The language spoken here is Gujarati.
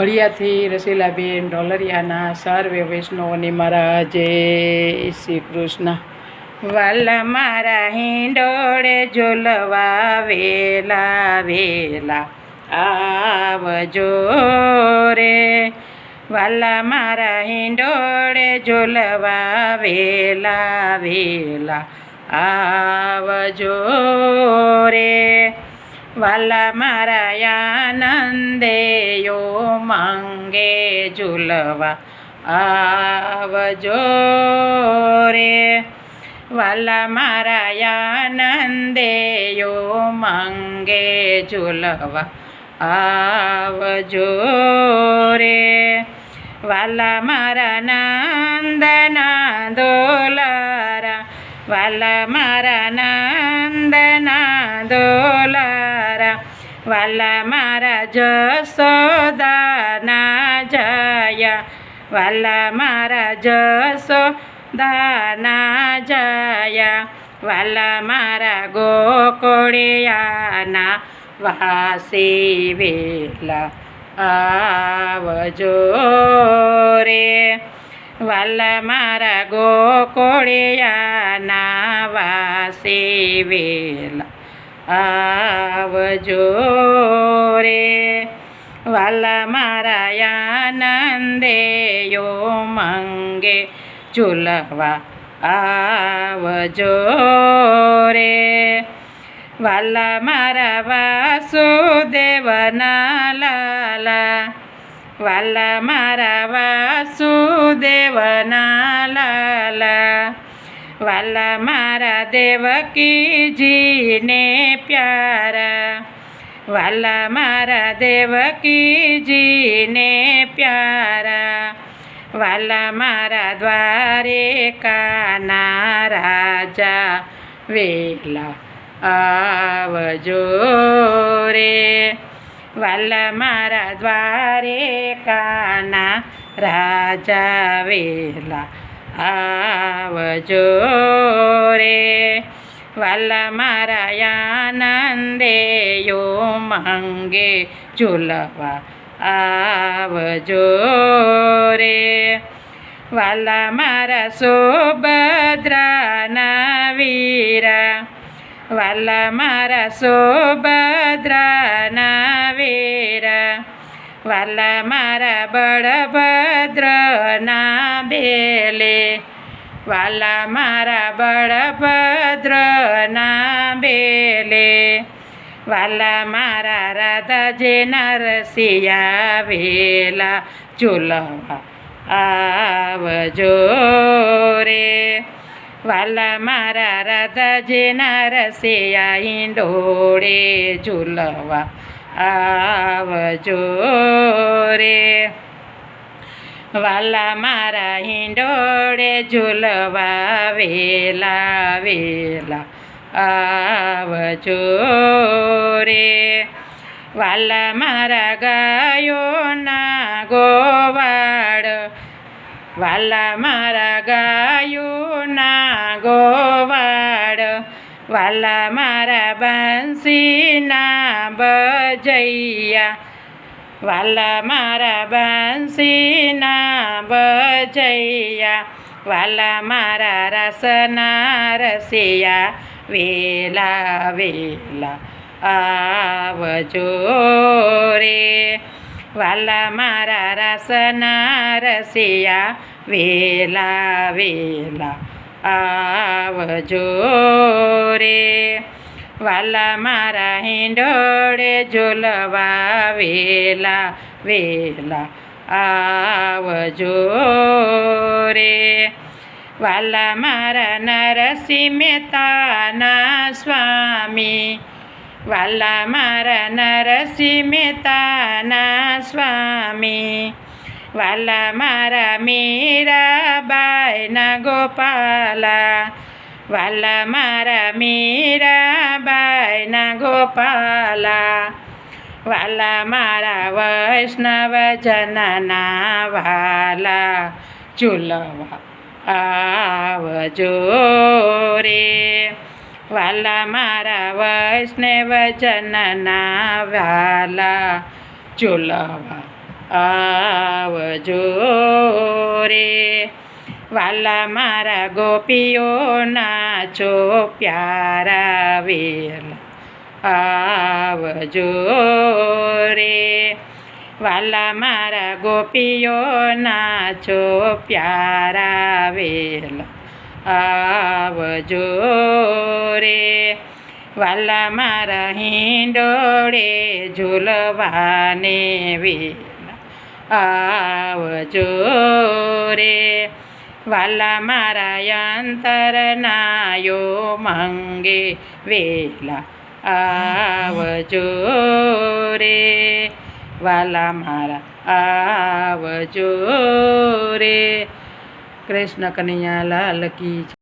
ફળિયાથી રસીલાબેન ઢોલરિયાના સર્વે વૈષ્ણવોને મારા જય શ્રી કૃષ્ણ. વાલા મારા હિંડોળે ઝોલવા વેલા વેલા આવજો રે. વાલા મારા હિંડોળે ઝોલવા વેલા વેલા આવજો રે. વાલા મારા આનંદેયો માંગે ઝૂલવા આવજો રે. વાલા મારા આનંદેયો માંગે ઝૂલવા આવજો રે. વાલા મારા નંદના દોલારા વાલા મારા નંદના દોલારા વાલા મારા જસોદાના જયા. વાલા મારા જસોદાના જયા. વાલા મારા ગોકોળિયાના વાસી વેલા આવજો રે. વાલા મારા ગોકોળિયાના વાસી વેલા આવજો રે. વાલા મારા આનંદેયો મંગે ઝૂલવા આવજો રે. વાલા મારા વાસુદેવના લાલા વાલા મારા વાસુદેવના વાલા મારા દેવકીજીને પ્યારા. વાલા મારા દેવકીજીને પ્યારા. વાલા મારા દ્વારે કાના રાજા વેલા આવજો રે. વાલા મારા દ્વારે કાના રાજા વેલા આવજો રે. વાલા મારા આનંદેયો માંગે ઝૂલવા આવજો રે. વાલા મારા સોભદ્રાના વીરા. વાલા મારા સોભદ્રાના વેરા. વાલા મારા બળભદ્રના બેલે વાલા મારા બળભદ્રના બેલે વાલા મારા રાધાજી નરસિયા વેલા. ચૂલવા આવજો રે. વાલા મારા રાધાજી નરસિયા ઈંડોળે ઝૂલવા આવજો રે. વાલા મારા હિંડોળે ઝૂલવા વેલા વેલા આવજો રે. વાલા મારા ગાયોના ગોવાડ વાલા મારા ગાયોના ગોવાળ વાલા મારા બંસીના બજૈયા. વાલા મારા બંસીના બજૈયા. વાલા મારા રસના રસિયા. વેલા વેલા, આવજો રે. વાલા મારા રસના રસિયા. વેલા વેલા આવજો રે. વાલા મારા હિંડોળે ઝોલવા વેલા વેલા આવજો રે. વાલા મારા નરસિંહ મહેતાના સ્વામી, વાલા મારા નરસિંહ મહેતાના સ્વામી વાલા મારા મીરાબાઈના ગોપાલા. વાલા મારા મીરાબાઈના ગોપાલા. વાલા મારા વૈષ્ણવ જનના વાલા. ચૂલવા આવજો રે. વાલા મારા વૈષ્ણવ જનના વાલા. ચૂલવા આવજો રે. વાલા મારા ગોપીઓ નાચો પ્યારા વેલા. આવજો રે. વાલા મારા ગોપીઓ નાચો પ્યારા વેલા. આવજો રે. વાલા મારા હિંડોળે ઝૂલવાને વેલા. આવજો રે. વાલા મારા અંતરનાયો મંગે વેલા આવજો રે. વાલા મારા આવજો રે. કૃષ્ણ કનૈયા લાલ કી.